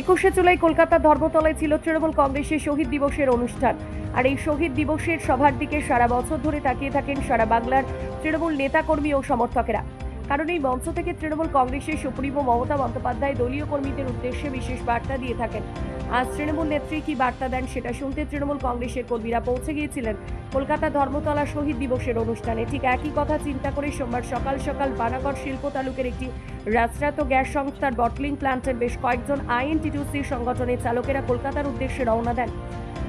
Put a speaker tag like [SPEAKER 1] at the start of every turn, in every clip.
[SPEAKER 1] একুশে জুলাই কলকাতা ধর্মতলায় ছিল তৃণমূল কংগ্রেসের শহীদ দিবসের অনুষ্ঠান। আর এই শহীদ দিবসের সভার দিকে সারা বছর ধরে তাকিয়ে থাকেন সারা বাংলার তৃণমূল নেতাকর্মী ও সমর্থকেরা। কারণ এই মঞ্চ থেকে তৃণমূল কংগ্রেসের সুপ্রিমো মমতা বন্দ্যোপাধ্যায় দলীয় কর্মীদের উদ্দেশ্যে বিশেষ বার্তা দিয়ে থাকেন। আজ তৃণমূল নেত্রী কি বার্তা দেন সেটা শুনতে তৃণমূল কংগ্রেসের কর্মীরা পৌঁছে গিয়েছিলেন। কলকাতা ধর্মতলা শহীদ দিবসের অনুষ্ঠানে ঠিক একই কথা চিন্তা করে সোমবার সকাল সকাল বানাগড় শিল্প তালুকের একটি রাস্তাত গ্যাস সংস্থার বটলিং প্ল্যান্টের বেশ কয়েকজন আইএনটিটিউসি সংগঠনের চালকেরা কলকাতার উদ্দেশ্যে রওনা দেন।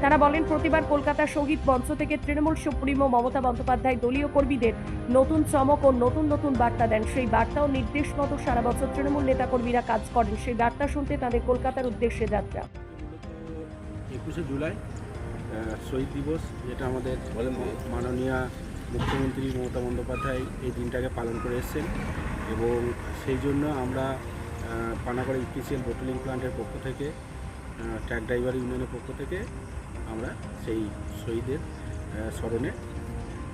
[SPEAKER 1] তারা বলেন, প্রতিবার কলকাতা শহীদ মঞ্চ থেকে তৃণমূল সুপ্রিমো মমতা বন্দ্যোপাধ্যায় দলীয় কর্মীদের নতুন চমক ও নতুন নতুন বার্তা দেন। সেই বার্তা ও নির্দেশ মতো সারা বছর তৃণমূল নেতাকর্মীরা কাজ করেন। সেই বার্তা শুনতে তাদের কলকাতার উদ্দেশ্যে যাত্রা।
[SPEAKER 2] একুশে জুলাই শহীদ দিবস, যেটা আমাদের মাননীয় মুখ্যমন্ত্রী মমতা বন্দ্যোপাধ্যায় এই দিনটাকে পালন করে এসেছেন। এবং সেই জন্য আমরা পানাগড় ইপিসিএল বোটলিং প্ল্যান্টের পক্ষ থেকে ট্রাক ড্রাইভার ইউনিয়নের পক্ষ থেকে আমরা সেই শহীদের স্মরণে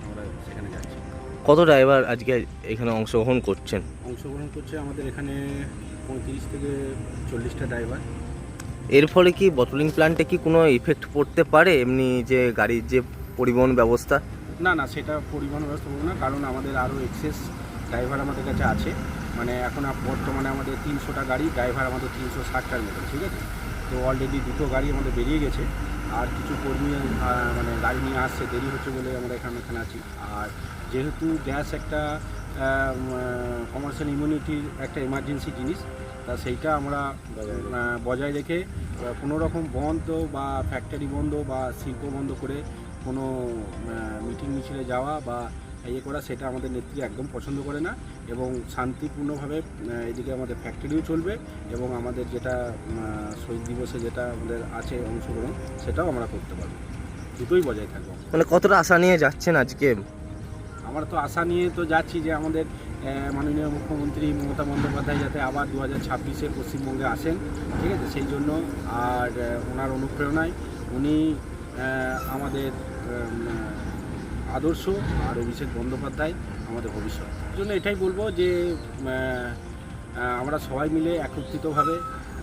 [SPEAKER 2] আমরা সেখানে যাচ্ছি।
[SPEAKER 3] কত ড্রাইভার আজকে এখানে অংশগ্রহণ করছেন?
[SPEAKER 2] অংশগ্রহণ করছে আমাদের এখানে পঁয়ত্রিশ থেকে চল্লিশটা ড্রাইভার।
[SPEAKER 3] এর ফলে কি বটলিং প্ল্যান্টে কি কোনো ইফেক্ট পড়তে পারে? এমনি যে গাড়ির যে পরিবহন ব্যবস্থা?
[SPEAKER 2] না না সেটা পরিবহন ব্যবস্থা বলব না কারণ আমাদের আরও এক্সেস ড্রাইভার আমাদের কাছে আছে। মানে এখন বর্তমানে আমাদের তিনশোটা গাড়ি ড্রাইভার আমাদের তিনশো ষাটটার মতো ঠিক আছে? তো অলরেডি দুটো গাড়ি আমাদের বেরিয়ে গেছে। আর কিছু কর্মী মানে গাড়ি নিয়ে আসছে দেরি হচ্ছে বলে আমরা এখানে এখানে আছি। আর যেহেতু গ্যাস একটা কমার্শিয়াল ইমিউনিটির একটা এমার্জেন্সি জিনিস তা সেইটা আমরা বজায় রেখে। কোনো রকম বন্ধ বা ফ্যাক্টরি বন্ধ বা শিল্প বন্ধ করে কোনো মিটিং মিছিলে যাওয়া বা ইয়ে করা সেটা আমাদের নেত্রী একদম পছন্দ করে না এবং শান্তিপূর্ণভাবে এদিকে আমাদের ফ্যাক্টরিও চলবে এবং আমাদের যেটা শহীদ দিবসে যেটা আমাদের আছে অংশগ্রহণ সেটাও আমরা করতে পারব। দুটোই বজায় থাকব
[SPEAKER 3] মানে কতটা আশা নিয়ে যাচ্ছেন আজকে?
[SPEAKER 2] আমরা তো আশা নিয়ে তো যাচ্ছি যে আমাদের মাননীয় মুখ্যমন্ত্রী মমতা বন্দ্যোপাধ্যায় যাতে আবার দু হাজার ছাব্বিশে পশ্চিমবঙ্গে আসেন ঠিক আছে? সেই জন্য আর ওনার অনুপ্রেরণায় উনি আমাদের আদর্শ আর অভিষেক বন্দ্যোপাধ্যায় আমাদের ভবিষ্যৎ। জন্য এটাই বলব যে আমরা সবাই মিলে একত্রিতভাবে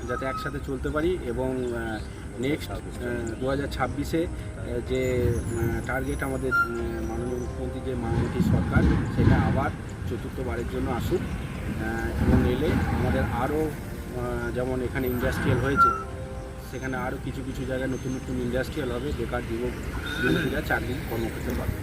[SPEAKER 2] যাতে একসাথে চলতে পারি এবং নেক্সট দু হাজার ছাব্বিশে যে টার্গেট আমাদের মাননীয় মুখ্যমন্ত্রী যে মাননীয় সরকার, সেটা আবার চতুর্থবারের জন্য আসুক এবং এলে আমাদের আরও যেমন এখানে ইন্ডাস্ট্রিয়াল হয়েছে, সেখানে আরও কিছু কিছু জায়গায় নতুন নতুন ইন্ডাস্ট্রিয়াল হবে, বেকার যুবক, যুবতীরা চাকরি কর্মক্ষেত্রে পাবে।